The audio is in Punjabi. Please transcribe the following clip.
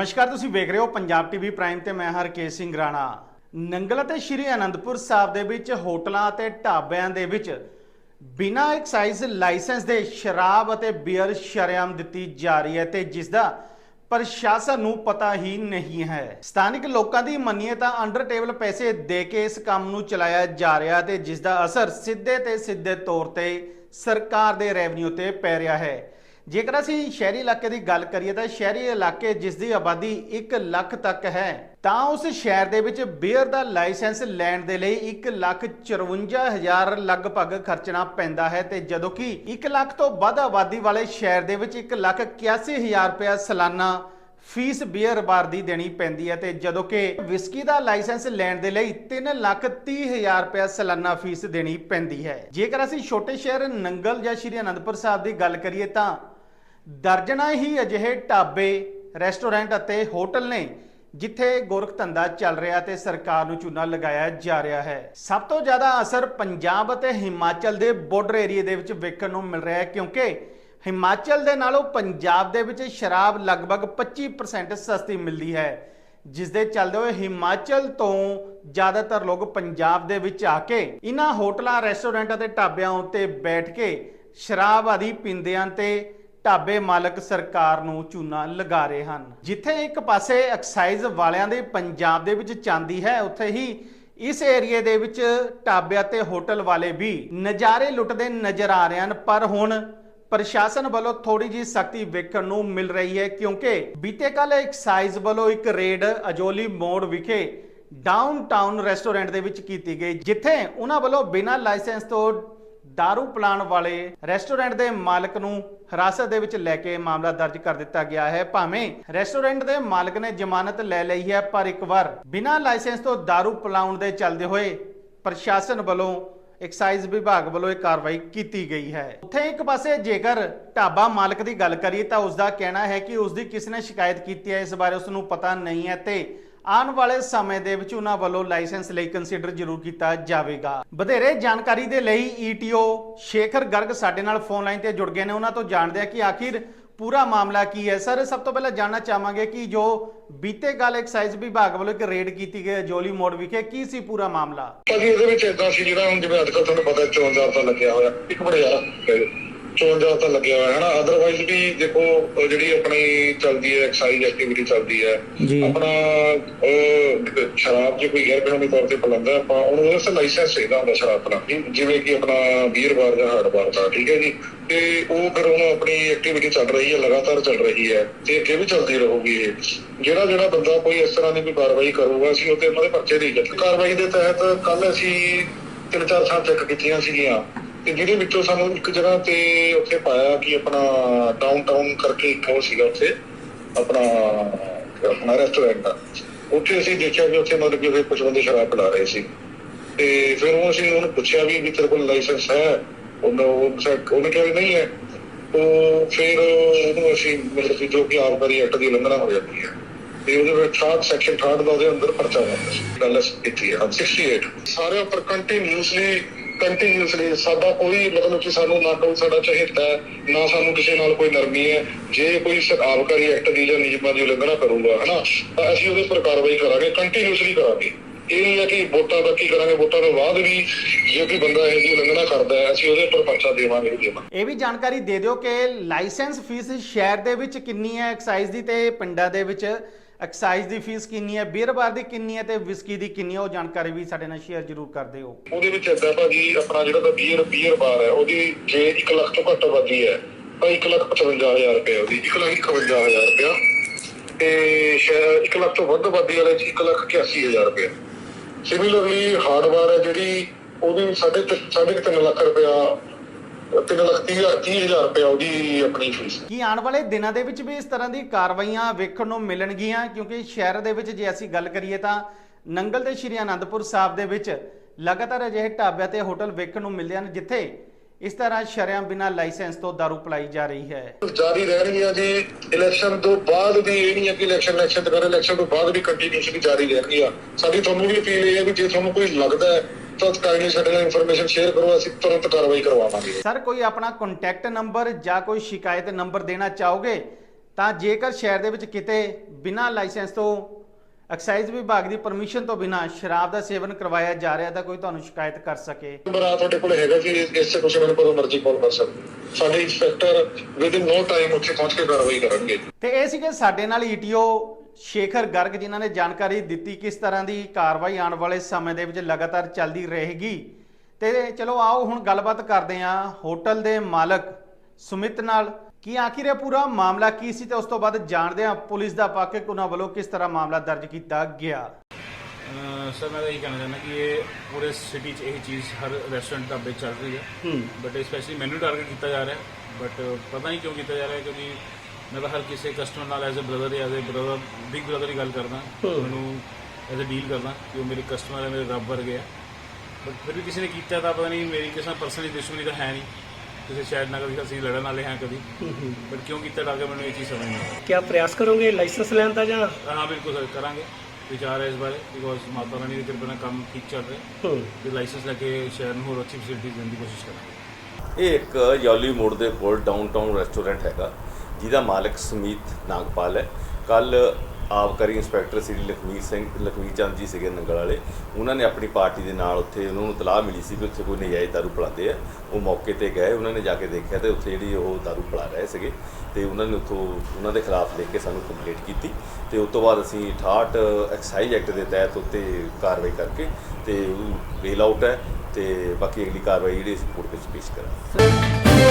ਨਮਸਕਾਰ, ਤੁਸੀਂ ਵੇਖ ਰਹੇ ਹੋ ਪੰਜਾਬ ਟੀਵੀ ਪ੍ਰਾਈਮ ਤੇ ਮੈਂ ਹਰਕੇਸ਼ ਸਿੰਘ ਰਾਣਾ। ਨੰਗਲ ਅਤੇ ਸ਼੍ਰੀ ਅਨੰਦਪੁਰ ਸਾਹਿਬ ਦੇ ਵਿੱਚ, ਹੋਟਲਾਂ ਅਤੇ ਢਾਬਿਆਂ ਦੇ ਵਿੱਚ ਬਿਨਾਂ ਐਕਸਾਈਜ਼ ਲਾਇਸੈਂਸ ਦੇ ਸ਼ਰਾਬ ਅਤੇ ਬੀਅਰ ਸ਼ਰੇਆਮ ਦਿੱਤੀ ਜਾ ਰਹੀ ਹੈ ਤੇ ਜਿਸ ਦਾ ਪ੍ਰਸ਼ਾਸਨ ਨੂੰ ਪਤਾ ਹੀ ਨਹੀਂ ਹੈ। ਸਥਾਨਿਕ ਲੋਕਾਂ ਦੀ ਮੰਨੀਏ ਤਾਂ ਅੰਡਰ ਟੇਬਲ ਪੈਸੇ ਦੇ ਕੇ ਇਸ ਕੰਮ ਨੂੰ ਚਲਾਇਆ ਜਾ ਰਿਹਾ ਤੇ ਜਿਸ ਦਾ ਅਸਰ ਸਿੱਧੇ ਤੇ ਸਿੱਧੇ ਤੌਰ ਤੇ ਸਰਕਾਰ ਦੇ ਰੈਵਨਿਊ ਤੇ ਪੈ ਰਿਹਾ ਹੈ। ਜੇਕਰ ਅਸੀਂ ਸ਼ਹਿਰੀ ਇਲਾਕੇ ਦੀ ਗੱਲ ਕਰੀਏ ਤਾਂ ਸ਼ਹਿਰੀ ਇਲਾਕੇ ਜਿਸ ਦੀ ਆਬਾਦੀ 1 ਲੱਖ ਤੱਕ ਹੈ, ਤਾਂ ਉਸ ਸ਼ਹਿਰ ਦੇ ਵਿੱਚ ਬੀਅਰ ਦਾ ਲਾਇਸੈਂਸ ਲੈਣ ਦੇ ਲਈ 1 ਲੱਖ 54 ਹਜ਼ਾਰ ਲਗਭਗ ਖਰਚਣਾ ਪੈਂਦਾ ਹੈ ਤੇ ਜਦੋਂ ਕਿ 1 ਲੱਖ ਤੋਂ ਵੱਧ ਆਬਾਦੀ ਵਾਲੇ ਸ਼ਹਿਰ ਦੇ ਵਿੱਚ 1 ਲੱਖ 81 ਹਜ਼ਾਰ ਰੁਪਇਆ ਸਾਲਾਨਾ ਫੀਸ ਬੀਅਰ ਬਾਰ ਦੀ ਦੇਣੀ ਪੈਂਦੀ ਹੈ ਤੇ ਜਦੋਂ ਕਿ ਵਿਸਕੀ ਦਾ ਲਾਇਸੈਂਸ ਲੈਣ ਦੇ ਲਈ 3 ਲੱਖ 30 ਹਜ਼ਾਰ ਰੁਪਇਆ ਸਾਲਾਨਾ ਫੀਸ ਦੇਣੀ ਪੈਂਦੀ ਹੈ। ਜੇਕਰ ਅਸੀਂ ਛੋਟੇ ਸ਼ਹਿਰ ਨੰਗਲ ਜਾਂ ਸ਼੍ਰੀ ਅਨੰਦਪੁਰ ਸਾਹਿਬ ਦੀ ਗੱਲ ਕਰੀਏ ਤਾਂ ਦਰਜਨਾਂ ਹੀ ਅਜਿਹੇ ਢਾਬੇ, ਰੈਸਟੋਰੈਂਟ ਅਤੇ ਹੋਟਲ ਨੇ ਜਿੱਥੇ ਗੋਰਖ ਧੰਦਾ ਚੱਲ ਰਿਹਾ ਤੇ ਸਰਕਾਰ ਨੂੰ ਚੂਨਾ ਲਗਾਇਆ ਜਾ ਰਿਹਾ ਹੈ। ਸਭ ਤੋਂ ਜ਼ਿਆਦਾ ਅਸਰ ਪੰਜਾਬ ਅਤੇ ਹਿਮਾਚਲ ਦੇ ਬਾਰਡਰ ਏਰੀਆ ਦੇ ਵਿੱਚ ਵੇਖਣ ਨੂੰ ਮਿਲ ਰਿਹਾ ਹੈ ਕਿਉਂਕਿ ਹਿਮਾਚਲ ਦੇ ਨਾਲੋਂ ਪੰਜਾਬ ਦੇ ਵਿੱਚ ਸ਼ਰਾਬ ਲਗਭਗ 25% ਸਸਤੀ ਮਿਲਦੀ ਹੈ। ਜਿਸ ਦੇ ਚੱਲਦੇ ਹੋਏ ਹਿਮਾਚਲ ਤੋਂ ਜ਼ਿਆਦਾਤਰ ਲੋਕ ਪੰਜਾਬ ਦੇ ਵਿੱਚ ਆ ਕੇ ਇਹਨਾਂ ਹੋਟਲਾਂ, ਰੈਸਟੋਰੈਂਟਾਂ ਤੇ ਢਾਬਿਆਂ ਉੱਤੇ ਬੈਠ ਕੇ ਸ਼ਰਾਬ ਆਦਿ ਪੀਂਦੇ ਹਨ ਤੇ ਢਾਬੇ ਮਾਲਕ ਸਰਕਾਰ ਨੂੰ ਚੂਨਾ ਲਗਾ ਰਹੇ ਹਨ। ਜਿੱਥੇ ਇੱਕ ਪਾਸੇ ਐਕਸਾਈਜ਼ ਵਾਲਿਆਂ ਦੇ ਪੰਜਾਬ ਦੇ ਵਿੱਚ ਚਾਂਦੀ ਹੈ, ਉੱਥੇ ਹੀ ਇਸ ਏਰੀਏ ਦੇ ਵਿੱਚ ਢਾਬਿਆਂ ਤੇ ਹੋਟਲ ਵਾਲੇ ਵੀ ਨਜ਼ਾਰੇ ਲੁੱਟਦੇ ਨਜ਼ਰ ਆ ਰਹੇ ਹਨ। ਪਰ ਹੁਣ ਪ੍ਰਸ਼ਾਸਨ ਵੱਲੋਂ ਥੋੜੀ ਜੀ ਸਖਤੀ ਵੇਖਣ ਨੂੰ ਮਿਲ ਰਹੀ ਹੈ, ਕਿਉਂਕਿ ਬੀਤੇ ਕੱਲ ਐਕਸਾਈਜ਼ ਵੱਲੋਂ ਇੱਕ ਰੇਡ ਅਜੋਲੀ ਮੋੜ ਵਿਖੇ ਡਾਊਨਟਾਊਨ ਰੈਸਟੋਰੈਂਟ ਦੇ ਵਿੱਚ ਕੀਤੀ ਗਈ, ਜਿੱਥੇ ਉਹਨਾਂ ਵੱਲੋਂ ਬਿਨਾਂ ਲਾਇਸੈਂਸ ਤੋਂ दारू ਪਲਾਣ ਵਾਲੇ ਰੈਸਟੋਰੈਂਟ ਦੇ ਮਾਲਕ ਨੂੰ ਹਿਰਾਸਤ ਦੇ ਵਿੱਚ ਲੈ ਕੇ ਮਾਮਲਾ ਦਰਜ ਕਰ ਦਿੱਤਾ ਗਿਆ ਹੈ ਭਾਵੇਂ ਰੈਸਟੋਰੈਂਟ ਦੇ ਮਾਲਕ ਨੇ ਜ਼ਮਾਨਤ ਲੈ ਲਈ ਹੈ ਪਰ ਇੱਕ ਵਾਰ ਬਿਨਾਂ ਲਾਇਸੈਂਸ ਤੋਂ दारू ਪਲਾਉਣ ਦੇ ਚੱਲਦੇ ਹੋਏ ਪ੍ਰਸ਼ਾਸਨ ਵੱਲੋਂ ਐਕਸਾਈਜ਼ ਵਿਭਾਗ ਵੱਲੋਂ ਇਹ ਕਾਰਵਾਈ ਕੀਤੀ ਗਈ ਹੈ ਉੱਥੇ ਇੱਕ ਪਾਸੇ ਜੇਕਰ ਢਾਬਾ ਮਾਲਕ ਦੀ ਗੱਲ ਕਰੀਏ ਤਾਂ ਉਸ ਦਾ ਕਹਿਣਾ ਹੈ ਕਿ ਉਸ ਦੀ ਕਿਸ ਨੇ ਸ਼ਿਕਾਇਤ ਕੀਤੀ ਹੈ ਇਸ ਬਾਰੇ ਉਸ ਨੂੰ ਪਤਾ ਨਹੀਂ ਹੈ ਤੇ ਆਉਣ ਵਾਲੇ ਸਮੇਂ ਦੇ ਵਿੱਚ ਉਹਨਾਂ ਵੱਲੋਂ ਲਾਇਸੈਂਸ ਲਈ ਕੰਸੀਡਰ ਜ਼ਰੂਰ ਕੀਤਾ ਜਾਵੇਗਾ। ਵਧੇਰੇ ਜਾਣਕਾਰੀ ਦੇ ਲਈ ਈਟੀਓ ਸ਼ੇਖਰ ਗਰਗ ਸਾਡੇ ਨਾਲ ਫੋਨ ਲਾਈਨ ਤੇ ਜੁੜ ਗਏ ਨੇ। ਉਹਨਾਂ ਤੋਂ ਜਾਣਦੇ ਆ ਕਿ ਆਖਿਰ ਪੂਰਾ ਮਾਮਲਾ ਕੀ ਹੈ। ਸਰ, ਸਭ ਤੋਂ ਪਹਿਲਾਂ ਜਾਣਨਾ ਚਾਹਾਂਗੇ ਕਿ ਜੋ ਬੀਤੇ ਕੱਲ ਐਕਸਾਈਜ਼ ਵਿਭਾਗ ਵੱਲੋਂ ਇੱਕ ਰੇਡ ਕੀਤੀ ਗਈ ਹੈ ਜੋਲੀ ਮੋੜ ਵਿਖੇ, ਕੀ ਸੀ ਪੂਰਾ ਮਾਮਲਾ? ਭਾਜੀ, ਇਹਦੇ ਵਿੱਚ ਇਦਾਂ ਸੀ ਜਿਹੜਾ ਹੁਣ ਜਿਵੇਂ ਅੱਜ ਕੱਲ੍ਹ ਤੁਹਾਨੂੰ ਪਤਾ ਚੋਣ ਜਾਬਤਾ ਲੱਗਿਆ ਹੋਇਆ। ਇੱਕ ਮਿੰਟ ਯਾਰ ਲੱਗਿਆ ਹੋਇਆ ਹੈ ਨਾ ਅਦਰਵਾਈਜ਼ ਵੀ ਦੇਖੋ ਜਿਹੜੀ ਆਪਣੀ ਚੱਲਦੀ ਹੈ ਐਕਸਾਈਜ਼ ਐਕਟੀਵਿਟੀ ਚੱਲਦੀ ਹੈ। ਆਪਣਾ ਉਹ ਸ਼ਰਾਬ ਜੇ ਕੋਈ ਗੈਰ ਕਾਨੂੰਨੀ ਤੌਰ ਤੇ ਪਲਾਉਂਦਾ ਆਪਾਂ ਉਹਨੂੰ ਉਹਦਾ ਸੇ ਲਾਇਸੈਂਸ ਚਾਹੀਦਾ ਹੁੰਦਾ ਸ਼ਰਾਬ ਦਾ। ਜਿਵੇਂ ਕਿ ਆਪਣਾ ਬੀਅਰ ਬਾਰ ਜਾਂ ਹਾਰਡ ਬਾਰ ਦਾ ਠੀਕ ਹੈ ਜੀ? ਤੇ ਉਹ ਫਿਰ ਉਹਨੂੰ ਆਪਣੀ ਐਕਟੀਵਿਟੀ ਚੱਲ ਰਹੀ ਹੈ ਲਗਾਤਾਰ ਚੱਲ ਰਹੀ ਹੈ ਤੇ ਅੱਗੇ ਵੀ ਚੱਲਦੀ ਰਹੂਗੀ ਇਹ। ਜਿਹੜਾ ਜਿਹੜਾ ਬੰਦਾ ਕੋਈ ਇਸ ਤਰ੍ਹਾਂ ਦੀ ਕੋਈ ਕਾਰਵਾਈ ਕਰੂਗਾ ਅਸੀਂ ਉਹਤੇ ਉਹਨਾਂ ਦੇ ਪਰਚੇ ਨਹੀਂ ਕਰਦੇ ਕਾਰਵਾਈ ਦੇ ਤਹਿਤ ਕੱਲ ਅਸੀਂ ਤਿੰਨ ਚਾਰ ਥਾਂ ਚੈੱਕ ਕੀਤੀਆਂ ਸੀਗੀਆਂ। ਤੇ ਜਿਹਦੇ ਵਿੱਚੋਂ ਸਾਨੂੰ ਇੱਕ ਜਗ੍ਹਾ ਤੇ ਉੱਥੇ ਪਾਇਆ ਕਿ ਆਪਣਾ ਡਾਊਨਟਾਊਨ ਕਰਕੇ ਇੱਕ ਉਹ ਸੀਗਾ ਉੱਥੇ, ਆਪਣਾ ਆਪਣਾ ਰੈਸਟੋਰੈਂਟ ਦਾ ਉੱਥੇ ਅਸੀਂ ਦੇਖਿਆ ਕਿ ਉੱਥੇ ਮਤਲਬ ਕਿ ਕੁਝ ਬੰਦੇ ਸ਼ਰਾਬ ਪਿਲਾ ਰਹੇ ਸੀ। ਤੇ ਫਿਰ ਉਹ ਅਸੀਂ ਉਹਨੂੰ ਪੁੱਛਿਆ ਵੀ ਵੀ ਤੇਰੇ ਕੋਲ ਲਾਇਸੈਂਸ ਹੈ? ਉਹਨੇ ਉਹ ਉਹਨੇ ਕਿਹਾ ਨਹੀਂ ਹੈ। ਉਹ ਫਿਰ ਉਹਨੂੰ ਅਸੀਂ ਮਤਲਬ ਕਿ ਜੋ ਕਿ ਆਬਕਾਰੀ ਐਕਟ ਦੀ ਉਲੰਘਣਾ ਹੋ ਜਾਂਦੀ ਹੈ। ਤੇ ਉਹਦੇ ਵਿੱਚ 68 ਸੈਕਸ਼ਨ 68 ਦਾ ਉਹਦੇ ਅੰਦਰ ਪਰਚਾ ਹੁੰਦਾ ਸੀ। ਗੱਲ ਇੱਥੇ ਹੈ 68 ਸਾਰੇ ਉੱਪਰ ਕੰਟੀਨਿਊਸਲੀ ਕੰਟੀਨਿਊਸਲੀ ਸਾਡਾ ਕੋਈ ਮਤਲਬ ਕਿ ਸਾਨੂੰ ਨਾ ਕੋਈ ਸਾਡਾ ਚਹਿੱਤਾ ਹੈ, ਨਾ ਸਾਨੂੰ ਕਿਸੇ ਨਾਲ ਕੋਈ ਨਰਮੀ ਹੈ। ਜੇ ਕੋਈ ਸ- ਆਬਕਾਰੀ ਐਕਟ ਦੀ ਜਾਂ ਨਿਯਮਾਂ ਦੀ ਉਲੰਘਣਾ ਕਰੂਗਾ, ਹਨਾ, ਤਾਂ ਅਸੀਂ ਉਹਦੇ ਉੱਪਰ ਕਾਰਵਾਈ ਕਰਾਂਗੇ ਕੰਟੀਨਿਊਸਲੀ ਕਰਾਂਗੇ। ਇਹ ਨਹੀਂ ਹੈ ਕਿ ਵੋਟਾਂ ਦਾ ਕੀ ਕਰਾਂਗੇ ਵੋਟਾਂ ਤੋਂ ਬਾਅਦ ਵੀ ਜੇ ਕੋਈ ਬੰਦਾ ਇਹ ਜੀ ਉਲੰਘਣਾ ਕਰਦਾ ਹੈ ਅਸੀਂ ਉਹਦੇ ਉੱਪਰ ਪਰਚਾ ਦੇਵਾਂਗੇ ਹੀ ਦੇਵਾਂਗੇ। ਇਹ ਵੀ ਜਾਣਕਾਰੀ ਦੇ ਦਿਓ ਕਿ ਲਾਇਸੈਂਸ ਫੀਸ ਸ਼ਹਿਰ ਦੇ ਵਿੱਚ ਕਿੰਨੀ ਹੈ ਐਕਸਾਈਜ਼ ਦੀ ਤੇ ਪਿੰਡਾਂ ਦੇ ਵਿੱਚ ਐਕਸਾਈਜ਼ ਦੀ ਫੀਸ ਕਿੰਨੀ ਹੈ ਬੀਅਰ ਬਾਰ ਦੀ ਕਿੰਨੀ ਹੈ ਤੇ ਵਿਸਕੀ ਦੀ ਕਿੰਨੀ ਹੈ ਉਹ ਜਾਣਕਾਰੀ ਵੀ ਸਾਡੇ ਨਾਲ ਸ਼ੇਅਰ ਜ਼ਰੂਰ ਕਰ ਦਿਓ। ਉਹਦੇ ਵਿੱਚ ਏਦਾਂ ਭਾਜੀ ਆਪਣਾ ਜਿਹੜਾ ਤਾਂ ਬੀਅਰ ਬੀਅਰ ਬਾਰ ਹੈ ਉਹਦੀ ਜੇ 1 ਲੱਖ ਤੋਂ ਘੱਟ ਆਬਾਦੀ ਹੈ ਤਾਂ 1 ਲੱਖ 55000 ਰੁਪਏ ਉਹਦੀ 1 ਲੱਖ 51000 ਰੁਪਏ ਤੇ 1 ਲੱਖ ਤੋਂ ਵੱਧ ਆਬਾਦੀ ਵਾਲੇ ਚ 1 ਲੱਖ 81000 ਰੁਪਏ ਸਿਮਿਲਰਲੀ ਹਾਰਡਵੇਅਰ ਹੈ ਜਿਹੜੀ, ਉਹਦੀ ਸਾਢੇ ਤਿ- ਸਾਢੇ ਲੱਖ ਰੁਪਇਆ 3 ਲੱਖ 30000 ਰੁਪਏ ਉਹਦੀ ਆਪਣੀ ਫੀਸ ਕੀ ਆਉਣ ਵਾਲੇ ਦਿਨਾਂ ਦੇ ਵਿੱਚ ਵੀ ਇਸ ਤਰ੍ਹਾਂ ਦੀ ਕਾਰਵਾਈਆਂ ਵੇਖਣ ਨੂੰ ਮਿਲਣਗੀਆਂ? ਕਿਉਂਕਿ ਸ਼ਹਿਰ ਦੇ ਵਿੱਚ ਜੇ ਅਸੀਂ ਗੱਲ ਕਰੀਏ ਤਾਂ ਨੰਗਲ ਤੇ ਸ਼੍ਰੀ ਅਨੰਦਪੁਰ ਸਾਹਿਬ ਦੇ ਵਿੱਚ ਲਗਾਤਾਰ ਅਜਿਹੇ ਢਾਬਿਆਂ ਤੇ ਹੋਟਲ ਵੇਖਣ ਨੂੰ ਮਿਲਦੇ ਹਨ, ਜਿੱਥੇ ਇਸ ਤਰ੍ਹਾਂ ਸ਼ਰਿਆਂ ਬਿਨਾਂ ਲਾਇਸੈਂਸ ਤੋਂ ਦਾਰੂ ਪਲਾਈ ਜਾ ਰਹੀ ਹੈ। ਜਾਰੀ ਰਹਿਣਗੀਆਂ ਜੀ ਇਲੈਕਸ਼ਨ ਤੋਂ ਬਾਅਦ ਵੀ ਇਹ ਨਹੀਂ ਹੈ ਕਿ ਇਲੈਕਸ਼ਨ ਇਲੈਕਸ਼ਨ ਤੋਂ ਬਾਅਦ ਇਲੈਕਸ਼ਨ ਤੋਂ ਬਾਅਦ ਵੀ ਕੰਟੀਨਿਊਸਲੀ ਜਾਰੀ ਰਹਿਣਗੀਆਂ। ਸਾਡੀ ਤੁਹਾਨੂੰ ਵੀ ਅਪੀਲ ਇਹ ਹੈ ਕਿ ਜੇ ਤੁਹਾਨੂੰ ਕੋਈ ਲੱਗਦਾ ਹੈ ਤਾਂ ਕਾਈਂਡਲੀ ਸਾਡੇ ਨਾਲ ਇਨਫੋਰਮੇਸ਼ਨ ਸ਼ੇਅਰ ਕਰੋ ਅਸੀਂ ਤੁਰੰਤ ਕਾਰਵਾਈ ਕਰਵਾਵਾਂਗੇ। ਸਰ ਕੋਈ ਆਪਣਾ ਕੰਟੈਕਟ ਨੰਬਰ ਜਾਂ ਕੋਈ ਸ਼ਿਕਾਇਤ ਨੰਬਰ ਦੇਣਾ ਚਾਹੋਗੇ ਤਾਂ ਜੇਕਰ ਸ਼ਹਿਰ ਦੇ ਵਿੱਚ ਕਿਤੇ ਬਿਨਾਂ ਲਾਇਸੈਂਸ ਤੋਂ ਐਕਸਾਈਜ਼ ਵਿਭਾਗ ਦੀ ਪਰਮਿਸ਼ਨ ਤੋਂ ਬਿਨਾਂ ਸ਼ਰਾਬ ਦਾ ਸੇਵਨ ਕਰਵਾਇਆ ਜਾ ਰਿਹਾ ਤਾਂ ਕੋਈ ਤੁਹਾਨੂੰ ਸ਼ਿਕਾਇਤ ਕਰ ਸਕੇ। ਨੰਬਰ ਆ ਤੁਹਾਡੇ ਕੋਲ ਹੈਗਾ ਕਿ ਇਸ ਤੁਸੀਂ ਮੈਨੂੰ ਕਦੋਂ ਮਰਜ਼ੀ ਕਾਲ ਕਰ ਸਕਦੇ। ਸਾਡੇ inspector within no time ਉੱਥੇ ਪਹੁੰਚ ਕੇ ਕਾਰਵਾਈ ਕਰਨਗੇ। ਤੇ ਇਹ ਸੀਗੇ ਸਾਡੇ ਨਾਲ ਈਟੀਓ ਸ਼ੇਖਰ ਗਰਗ ਜਿਨ੍ਹਾਂ ਨੇ ਜਾਣਕਾਰੀ ਦਿੱਤੀ ਕਿਸ ਤਰ੍ਹਾਂ ਦੀ ਕਾਰਵਾਈ ਆਉਣ ਵਾਲੇ ਸਮੇਂ ਦੇ ਵਿੱਚ ਲਗਾਤਾਰ ਚੱਲਦੀ ਰਹੇਗੀ। ਤੇ ਚਲੋ ਆਓ ਹੁਣ ਗੱਲਬਾਤ ਕਰਦੇ ਹਾਂ ਹੋਟਲ ਦੇ ਮਾਲਕ ਸੁਮਿਤ ਨਾਲ। ਕਿ ਆਖਿਰ ਇਹ ਪੂਰਾ ਮਾਮਲਾ ਕੀ ਸੀ ਤੇ ਉਸ ਤੋਂ ਬਾਅਦ ਜਾਣਦੇ ਹਾਂ ਪੁਲਿਸ ਦਾ ਪੱਖ ਉਹਨਾਂ ਵੱਲੋਂ ਕਿਸ ਤਰ੍ਹਾਂ ਮਾਮਲਾ ਦਰਜ ਕੀਤਾ ਗਿਆ। ਸਰ ਮੈਂ ਤਾਂ ਇਹ ਕਹਿਣਾ ਚਾਹੁੰਦਾ ਕਿ ਇਹ ਪੂਰੇ ਸਿਟੀ 'ਚ ਇਹ ਚੀਜ਼ ਹਰ ਰੈਸਟੋਰੈਂਟ ਢਾਬੇ 'ਚ ਚੱਲ ਰਹੀ ਹੈ। ਬਟ ਸਪੈਸ਼ਲੀ ਮੈਨੂੰ ਟਾਰਗੇਟ ਕੀਤਾ ਜਾ ਰਿਹਾ ਹੈ। ਬਟ ਪਤਾ ਨਹੀਂ ਕਿਉਂ ਕੀਤਾ ਜਾ ਰਿਹਾ ਕਿਉਂਕਿ ਮੈਂ ਤਾਂ ਹਰ ਕਿਸੇ ਕਸਟਮਰ ਨਾਲ as a brother as a brother big brother ਹੀ ਗੱਲ ਕਰਦਾ। ਮੈਨੂੰ ਐਜ਼ ਅ ਡੀਲ ਕਰਦਾ ਕਿ ਉਹ ਮੇਰੇ ਕਸਟਮਰ ਹੈ ਮੇਰੇ ਰੱਬ ਵਰਗੇ ਆ। ਬਟ ਫਿਰ ਵੀ ਕਿਸੇ ਨੇ ਕੀਤਾ ਤਾਂ ਪਤਾ ਨਹੀਂ ਮੇਰੀ ਕਿਸੇ ਨਾਲ ਪਰਸਨਲੀ ਦੁਸ਼ਮਣੀ ਤਾਂ ਹੈ ਨਹੀਂ। ਕਿਸੇ ਸ਼ਾਇਦ ਨਾਲ ਕਦੀ ਅਸੀਂ ਲੜਨ ਵਾਲੇ ਹਾਂ ਕਦੀ ਬਟ ਕਿਉਂ ਕੀਤਾ ਟਾਰਗੇਟ ਮੈਨੂੰ ਇਹ ਚੀਜ਼ ਸਮਝ ਨਹੀਂ ਆਈ क्या प्रयास करोगे लाइसेंस लेने का ਜਾਂ ਹਾਂ ਬਿਲਕੁਲ ਸਰ ਕਰਾਂਗੇ ਵਿਚਾਰ ਹੈ ਇਸ ਬਾਰੇ ਬਿਕੋਜ਼ ਮਾਤਾ ਰਾਣੀ ਦੀ ਕਿਰਪਾ ਨਾਲ ਕੰਮ ਠੀਕ ਚੱਲ ਰਿਹਾ ਹੂੰ ਤੇ ਲਾਇਸੈਂਸ ਲੈ ਕੇ ਸ਼ਹਿਰ ਨੂੰ ਹੋਰ ਅੱਛੀ ਫੈਸਿਲਿਟੀ ਦੇਣ ਦੀ ਕੋਸ਼ਿਸ਼ ਕਰਾਂਗੇ ਇਹ ਇੱਕ ਯੌਲੀ ਮੋੜ ਦੇ ਕੋਲ ਡਾਊਨਟਾਊਨ ਰੈਸਟੋਰੈਂਟ ਹੈਗਾ ਜਿਹਦਾ ਮਾਲਕ ਸਮੀਤ ਨਾਗਪਾਲ ਹੈ ਕੱਲ ਆਬਕਾਰੀ ਇੰਸਪੈਕਟਰ ਸ੍ਰੀ ਲਖਵੀਰ ਸਿੰਘ ਲਖਵੀਰ ਚੰਦ ਜੀ ਸੀਗੇ ਨੰਗਲ ਵਾਲੇ। ਉਹਨਾਂ ਨੇ ਆਪਣੀ ਪਾਰਟੀ ਦੇ ਨਾਲ ਉੱਥੇ ਉਹਨਾਂ ਨੂੰ ਤਲਾਹ ਮਿਲੀ ਸੀ ਕਿ ਉੱਥੇ ਕੋਈ ਨਜਾਇਜ਼ ਦਾਰੂ ਪਿਲਾਉਂਦੇ ਆ। ਉਹ ਮੌਕੇ ਤੇ ਗਏ, ਉਹਨਾਂ ਨੇ ਜਾ ਕੇ ਦੇਖਿਆ ਤੇ ਉੱਥੇ ਜਿਹੜੀ ਉਹ ਦਾਰੂ ਪਿਲਾ ਰਹੇ ਸੀਗੇ ਤੇ ਉਹਨਾਂ ਨੇ ਉੱਥੋਂ ਉਹਨਾਂ ਦੇ ਖਿਲਾਫ ਲਿਖ ਕੇ ਸਾਨੂੰ ਕੰਪਲੇਂਟ ਕੀਤੀ ਤੇ ਉਸ ਤੋਂ ਬਾਅਦ ਅਸੀਂ 68 ਐਕਸਾਈਜ਼ ਐਕਟ ਦੇ ਤਹਿਤ ਉੱਤੇ ਕਾਰਵਾਈ ਕਰਕੇ ਤੇ ਉਹ ਬੇਲ ਆਊਟ ਹੈ ਤੇ ਬਾਕੀ ਅਗਲੀ ਕਾਰਵਾਈ ਜਿਹੜੀ ਅਸੀਂ ਕੋਰਟ ਵਿੱਚ ਪੇਸ਼ ਕਰਾਂਗੇ।